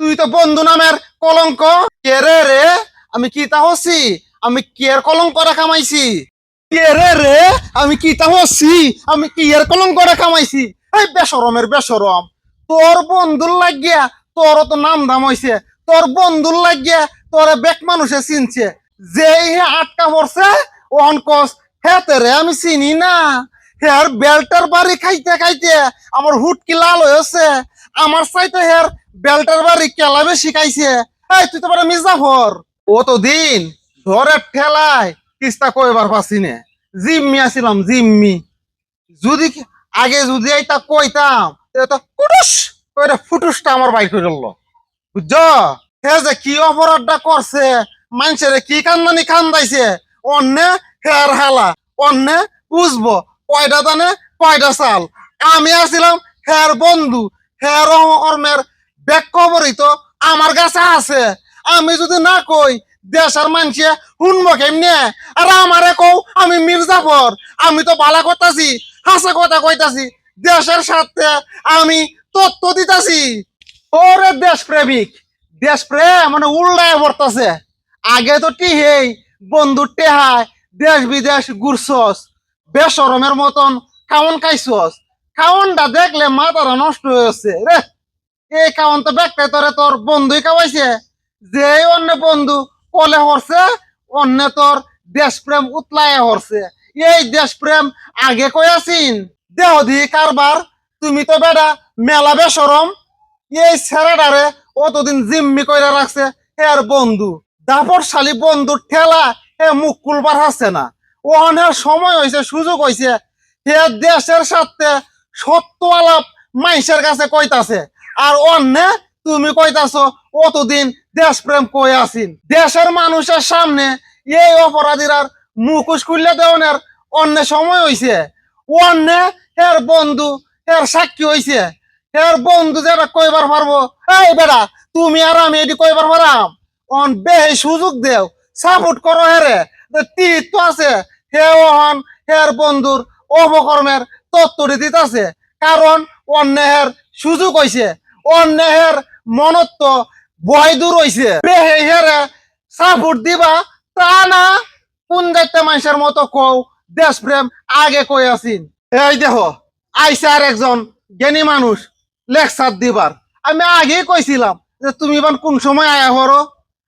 তুই তো বন্ধু নামের কলঙ্ক। কে রে রে? আমি কি তা হচ্ছি আমি কি এর কলঙ্ক করে কামাইছি কে রে রে? আমি কি তা হচ্ছি আমি কি এর কলঙ্ক করে কামাইছি এই বেসরমের বেসরম। তোর বন্ধুর লাগিয়া তোর তো নাম দাম হইছে। তোর বন্ধুর লাগিয়া তোর বেক মানুষে চিনছে। যেই হে আটকা পড়ছে ওহন কস হেতে রে আমি চিনি না। হের বেল্টের বাড়ি খাইতে খাইতে আমার হুটকি লাল হয়েছে আমার চাইতে হের বেল্টের বাড়ি কেলা বেশি খাইছে এই, তুই তো বড় মির্জাফর। ও তো দিন ধরে ঠেলায় কিস্তা কইবার পাসি নে। জিম্মি আছিলাম, জিম্মি। যদি আগে যদি এইটা কইতাম কুটুস কইরা ফুটুসটা আমার বাইর করে দিল বুঝছ? হে যে কি অপরাধটা করছে, মানুষের কি কান্দানি কান্দাইছে, অন্যে হের হালা, অন্যে বুঝব কয়টা দানে কয়টা চাল। আমি আছিলাম হের বন্ধু, হের কর্মের ব্যাক তো আমার কাছে আছে। আমি যদি না কই দেশের মানুষে শুনব কেমনে? আর আমারে কও, আমি মির্জাফর। আমি তো বালা করতাছি, হাসা কথা কইতাছি, দেশের সাথে আমি তত্ত্ব দিতাছি। ওরে দেশ প্রেমিক দেশ প্রেম মানে উল্টায় পড়তাছে আগে তো টিহেই বন্ধু টেহায়, দেশ বিদেশ ঘুরছস বেসরমের মতন খাওন খাইছস। খাওনটা দেখলে মাথাটা নষ্ট হয়েছে, রে। এই খাওন তো ব্যাগটাই তোরে তোর বন্ধুই খাওয়াইছে যে অন্য বন্ধু কলে হরছে, অন্য তোর দেশপ্রেম উতলায় হরছে। এই দেশপ্রেম আগে কয়াছিন দেহ দি কারবার, তুমি তো বেটা মেলা বেসরম এই ছেড়াটারে অতদিন জিম্মি কইরা রাখছে এর বন্ধু। দাপরশালী বন্ধু ঠেলা হে মুখ কুলবার হাসছে না। ও অনেক সময় হয়েছে সুযোগ হয়েছে হে দেশের সাথে সত্য আলাপ মাইসের কাছে কইতাছে আর অন্যে তুমি কইতাছ, অতদিন দেশপ্রেম কই আসিন দেশের মানুষের সামনে এই অপরাধীর মুখোশ খুললে দেওয়ানের অন্য সময় হইছে। অন্য হের বন্ধু, হের সাক্ষী হইছে। হের বন্ধু যেটা কইবার পারব? এই বেড়া তুমি আর আমি এটি কইবার পারাম অন বেহে সুযোগ দেও, সাপোর্ট করো হেরে। তীর তো আছে হে ওহন হের বন্ধুর অপকর্মের তত্ত্বটি দিতেছে। কারণ অন্যের সুযোগ হইছে। অন্যের মনত্ব ভয় দূর হেরে সাপোর্ট দিবা তা না, কোন যাইতে মানুষের মতো কও, দেশপ্রেম আগে কই আসিন। এই দেখো আইসে আর একজন জ্ঞানী মানুষ, লেকচার দিবার। আমি আগেই কইছিলাম যে তুমি এবার কোন সময় আয়া হরো?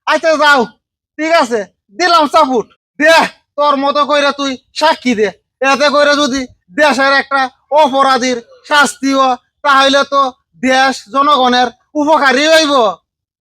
আইতে যাও, ঠিক আছে, দিলাম সাপোর্ট। দে, তোর মতো কইরা তুই সাক্ষী দে। এতে কইরা যদি দেশের একটা অপরাধীর শাস্তি হয় তাহলে তো দেশ জনগণের উপকারী হইব।